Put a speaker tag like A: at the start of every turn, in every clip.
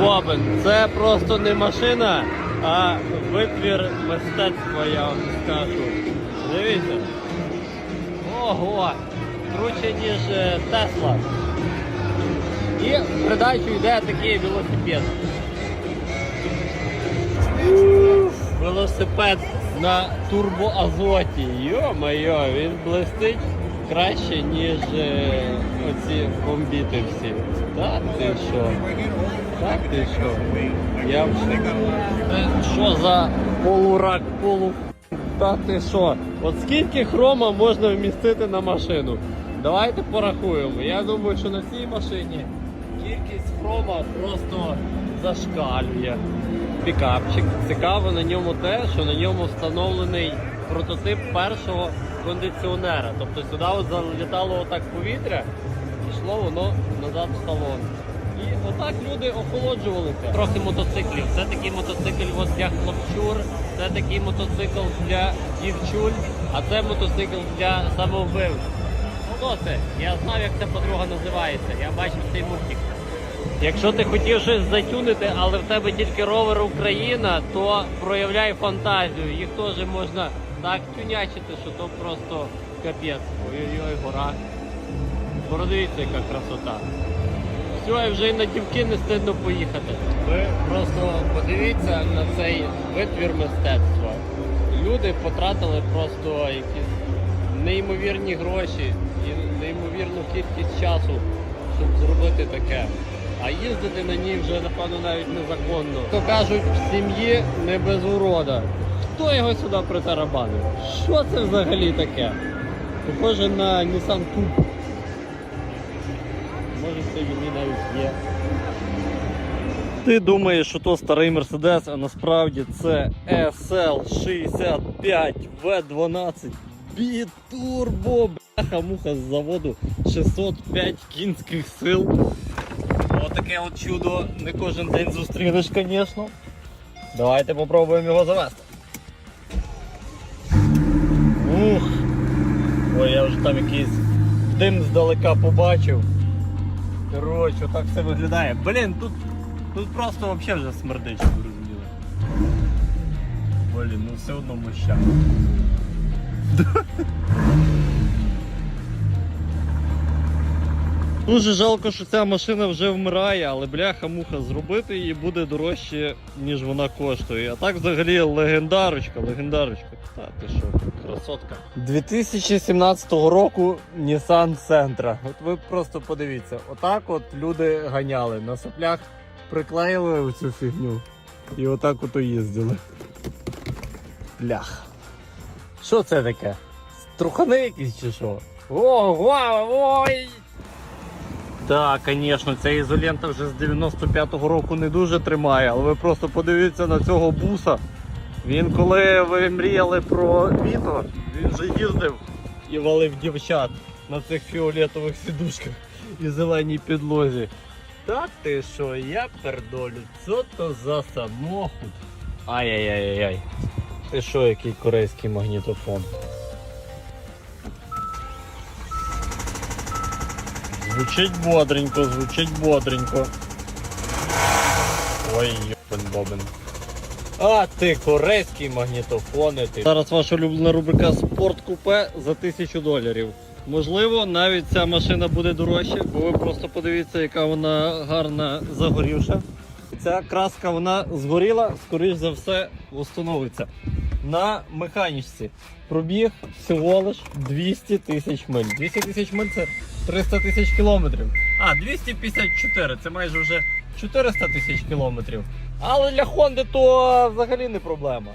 A: Бобен, це просто не машина, а витвір мистецтва, я вам скажу. Дивіться. Ого! Круче, ніж е, Тесла. І в придачу йде такий велосипед. Велосипед на турбоазоті. Йо-моє, він блистить краще, ніж е, оці бомбіти всі. Та ти що? Так ти що? Я що за полурак, полу... Та ти що? От скільки хрома можна вмістити на машину? Давайте порахуємо. Я думаю, що на цій машині кількість хрома просто зашкалює. Пікапчик. Цікаво на ньому те, що на ньому встановлений прототип першого кондиціонера. Тобто сюди от залітало отак повітря, пішло воно назад в салон. І отак люди охолоджувалися. Трохи мотоциклів. Це такий мотоцикл от для хлопчур, це такий мотоцикл для дівчуль, а це мотоцикл для самовбивців. Хто це? Я знав, як ця подруга називається. Я бачив цей мультик. Якщо ти хотів щось затюнити, але в тебе тільки ровер Україна, то проявляй фантазію. Їх теж можна так тюнячити, що то просто капець. Ой-ой-ой, гора. Подивіться, яка красота. Все, і вже й на дівки не стидно поїхати. Ви просто подивіться на цей витвір мистецтва. Люди потратили просто якісь неймовірні гроші і неймовірну кількість часу, щоб зробити таке. А їздити на ній вже, напевно, навіть незаконно. То кажуть, в сім'ї не без урода. Хто його сюди притарабанив? Що це взагалі таке? Похоже на Nissan Cube. Може це він і навіть є. Ти думаєш, що то старий Мерседес, а насправді це SL65 V12 бітурбо, бляха-муха з заводу 605 кінських сил. Отаке от чудо не кожен день зустрінеш, звісно. Давайте попробуємо його завести. Ух! Ой, я вже там якийсь дим здалека побачив. Коротше, так все виглядає. Блін, тут, тут просто взагалі вже смердить, щоб розуміли. Блін, ну все одно моща. Дуже жалко, що ця машина вже вмирає, але бляха-муха зробити її буде дорожче, ніж вона коштує. А так взагалі легендарочка, легендарочка. Та ти що, красотка. 2017 року Nissan Sentra. От ви просто подивіться, отак от люди ганяли. На соплях приклеїли цю фігню і отак от їздили. Блях. Що це таке? Трухани якісь чи що? Ого, ой! Так, звісно, ця ізолента вже з 95-го року не дуже тримає, але ви просто подивіться на цього буса. Він коли ви мріяли про Віто, він же їздив і валив дівчат на цих фіолетових сідушках і зеленій підлозі. Так ти що, я пердолю, що то за самохід? Ай-яй-яй-яй. Ти що, який корейський магнітофон? Звучить бодренько, звучить бодренько. Ой, йобен бобен. А ти корейський магнітофони. Ти. Зараз ваша улюблена рубрика Спорт купе за тисячу доларів. Можливо, навіть ця машина буде дорожча, бо ви просто подивіться, яка вона гарна загорівша. Ця краска вона згоріла, скоріш за все, встановиться. На механічці пробіг всього лиш 200 тисяч миль. 200 тисяч миль це 300 тисяч кілометрів. А, 254, це майже вже 400 тисяч кілометрів. Але для Хонди то взагалі не проблема.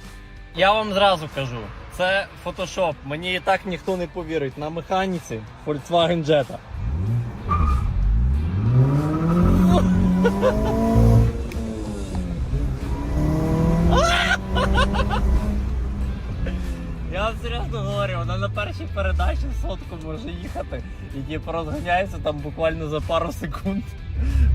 A: Я вам зразу кажу, це фотошоп. Мені і так ніхто не повірить. На механіці Volkswagen Jetta. Я вам серйозно говорю, вона на першій передачі сотку може їхати і типу розганяється там буквально за пару секунд.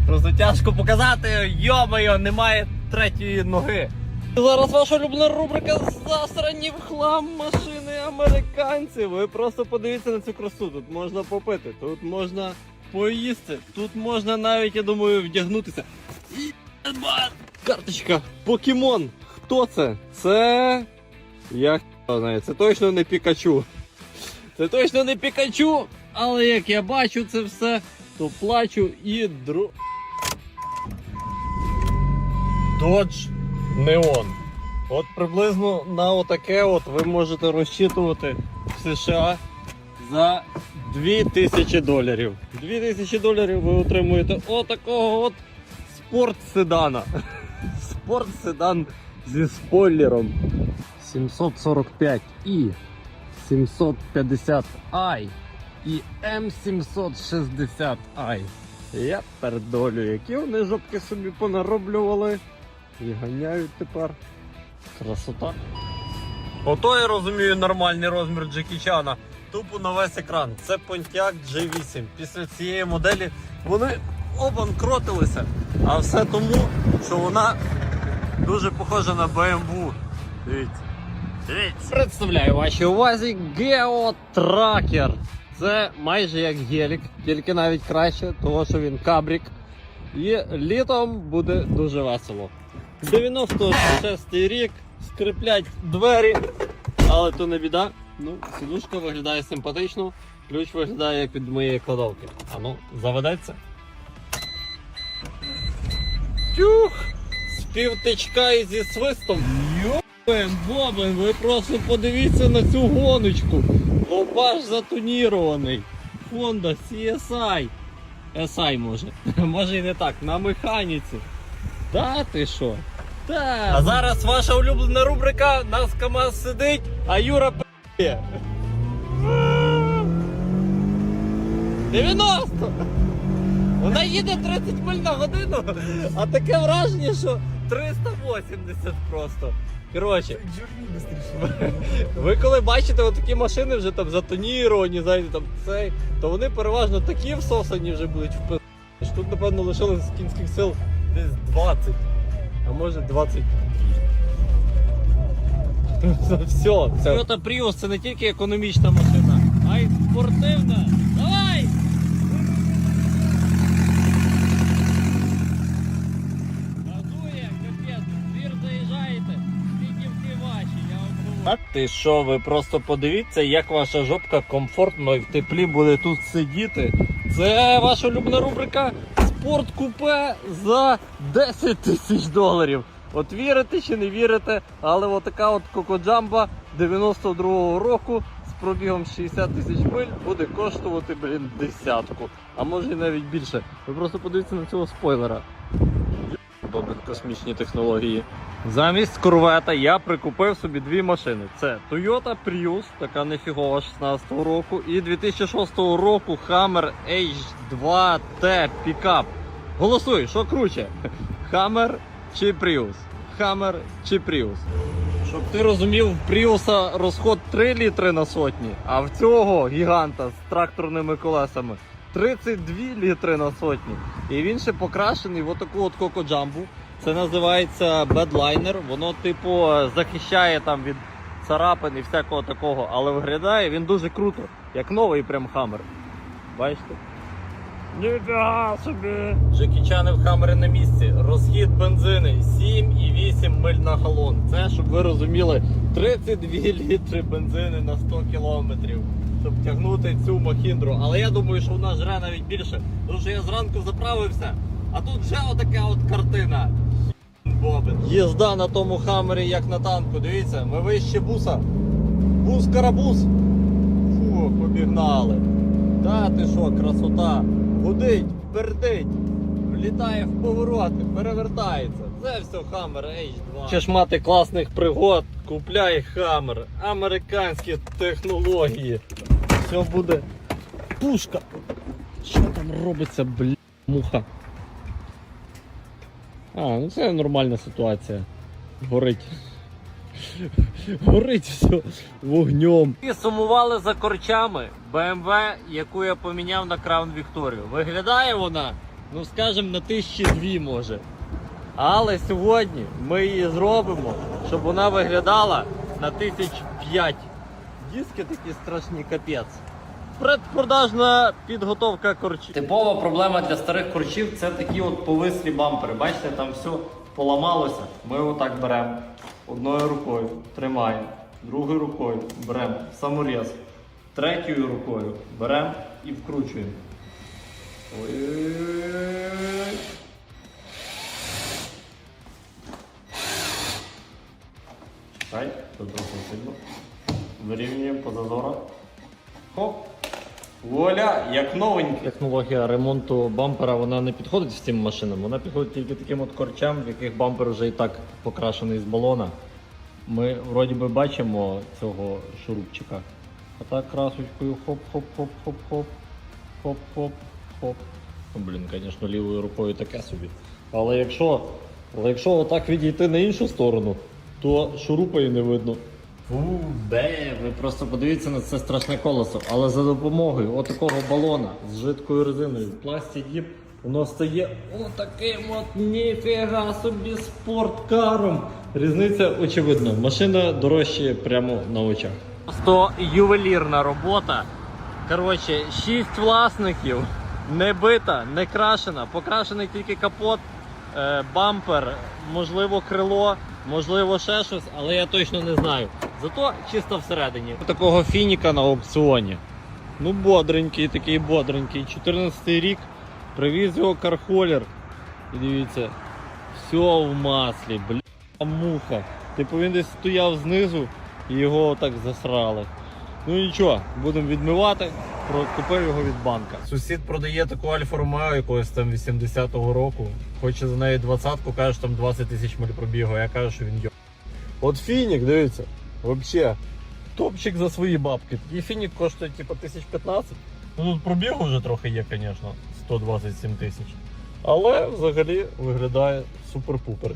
A: Просто тяжко показати, йо-моє, немає третьої ноги. Зараз ваша улюблена рубрика засрані в хлам машини американців. Ви просто подивіться на цю красу. Тут можна попити, тут можна поїсти, тут можна навіть, я думаю, вдягнутися. Карточка. Покемон. Хто це? Це. Я. Це точно не Пікачу. Це точно не Пікачу. Але як я бачу це все, то плачу і дру. Dodge Neon. От приблизно на отаке от ви можете розчитувати в США за 2000 доларів. 2000 доларів ви отримуєте отакого от спортседана. Спортседан зі спойлером 745 і 750i і М760i. Я передолю, які вони жопки собі понароблювали і ганяють тепер. Красота. Ото я розумію нормальний розмір Джекі Чана. Тупо на весь екран. Це Pontiac G8. Після цієї моделі вони обанкротилися. А все тому, що вона дуже похожа на BMW. Дивіться. Представляю вашій увазі Tracker. Це майже як гелік, тільки навіть краще, того що він кабрік. І літом буде дуже весело. 96 рік, скриплять двері, але то не біда. Ну, сидушка виглядає симпатично, ключ виглядає від моєї кладовки. А ну, заведеться. Тюх! З півтичка і зі свистом. Йобен, бобен, ви просто подивіться на цю гоночку. Лобаш затонірований. Honda CSI. SI може. Може і не так, на механіці. Та ти що? Та. А зараз ваша улюблена рубрика Нас КамАЗ сидить, а Юра п'є. 90! Вона їде 30 миль на годину, а таке враження, що 380 просто. Коротше, ви коли бачите отакі машини вже там затоніровані, знаєте, там цей, то вони переважно такі всосані вже будуть в Тут, напевно, лишилось кінських сил десь 20, а може 20. Все, Toyota Prius це не тільки економічна машина, а й спортивна. А ти що, ви просто подивіться, як ваша жопка комфортно і в теплі буде тут сидіти. Це ваша улюблена рубрика Спорт купе за 10 тисяч доларів. От вірите чи не вірите, але от така от кокоджамба 92-го року з пробігом 60 тисяч миль буде коштувати, блін, десятку. А може і навіть більше. Ви просто подивіться на цього спойлера. Добре, космічні технології. Замість корвета я прикупив собі дві машини. Це Toyota Prius, така нефігова 16-го року, і 2006 року Hammer H2T пікап. Голосуй, що круче? Hammer чи Prius? Hammer чи Prius? Щоб ти розумів, в Prius розход 3 літри на сотні, а в цього гіганта з тракторними колесами 32 літри на сотні. І він ще покрашений в отаку от кокоджамбу. Це називається бедлайнер. Воно, типу, захищає там від царапин і всякого такого, але виглядає він дуже круто, як новий прям хамер. Бачите? Ніфіга собі! Джекічани в хамери на місці. Розхід бензини 7,8 миль на галон. Це, щоб ви розуміли, 32 літри бензини на 100 кілометрів. Щоб тягнути цю махіндру. Але я думаю, що вона жре навіть більше. Тому що я зранку заправився, а тут вже отака от картина. Бобин. Їзда на тому хамері, як на танку. Дивіться, ми вище буса. Бус карабус. Фу, побігнали. Та ти що, красота. Гудить, пердить, влітає в повороти, перевертається. Це все Hammer H2. Хочеш мати класних пригод, купляй Hammer. Американські технології. Все буде пушка. Що там робиться, бля, муха? А, ну це нормальна ситуація. Горить. Горить все вогнем. І сумували за корчами BMW, яку я поміняв на Crown Victoria. Виглядає вона, ну скажімо, на тисячі дві може. Але сьогодні ми її зробимо, щоб вона виглядала на тисяч п'ять. Диски такі страшні капець. Предпродажна підготовка корчів. Типова проблема для старих корчів це такі от повислі бампери. Бачите, там все поламалося. Ми отак беремо одною рукою, тримаємо, другою рукою беремо саморіз, третьою рукою беремо і вкручуємо. Чекай, тут трохи сильно. Вирівнюємо по зазорах. Хоп. Вуаля, як новенький. Технологія ремонту бампера вона не підходить всім машинам, вона підходить тільки таким от корчам, в яких бампер вже і так покрашений з балона. Ми вроді би бачимо цього шурупчика. А так красочкою хоп-хоп-хоп-хоп-хоп. Хоп-хоп-хоп. Ну, блін, звісно, лівою рукою таке собі. Але якщо, але якщо отак відійти на іншу сторону, то шурупа і не видно. Фу, бе, ви просто подивіться на це страшне колесо. Але за допомогою отакого балона з жидкою резиною в пласті діп воно стає отаким от ніфіга собі спорткаром. Різниця очевидна. Машина дорожчає прямо на очах. Просто ювелірна робота. Коротше, шість власників, не бита, не крашена, покрашений тільки капот, е, бампер, можливо, крило, можливо, ще щось, але я точно не знаю. Зато чисто всередині. Такого фініка на аукціоні. Ну, бодренький, такий бодренький. 14 рік. Привіз його кархолер. І дивіться, все в маслі, бля, муха. Типу він десь стояв знизу і його отак засрали. Ну нічого, будемо відмивати. Купив його від банка. Сусід продає таку Альфа Ромео якогось там 80-го року. Хоче за неї 20-ку, каже, що там 20 тисяч миль пробігу, а я кажу, що він йо. От фінік, дивіться, взагалі. Топчик за свої бабки. І фінік коштує типу 1015. Ну тут пробігу вже трохи є, звісно, 127 тисяч. Але взагалі виглядає супер-пупер.